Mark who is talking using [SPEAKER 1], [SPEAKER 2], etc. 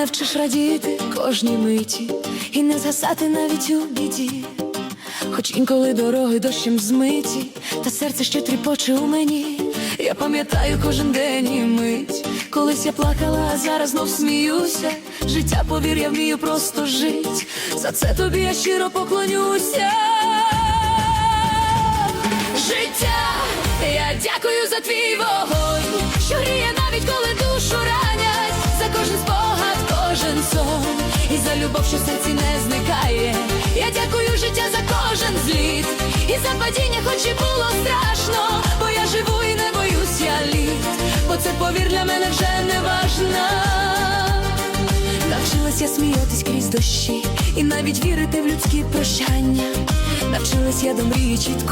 [SPEAKER 1] Навчиш радіти кожній миті і не згасати навіть у біді. Хоч інколи дороги дощем змиті, та серце ще тріпоче у мені. Я пам'ятаю кожен день і мить. Колись я плакала, а зараз знов сміюся. Життя, повір, я вмію просто жить. За це тобі я щиро поклонюся. Життя, я дякую за твій вогонь, що любов, що в серці не зникає. Я дякую життя за кожен зліт, і за падіння, хоч і було страшно, бо я живу і не боюсь я літ, бо це повір для мене вже не важна. Навчилась я сміятись крізь дощі, і навіть вірити в людські прощання. Навчилась я до мрії чітко.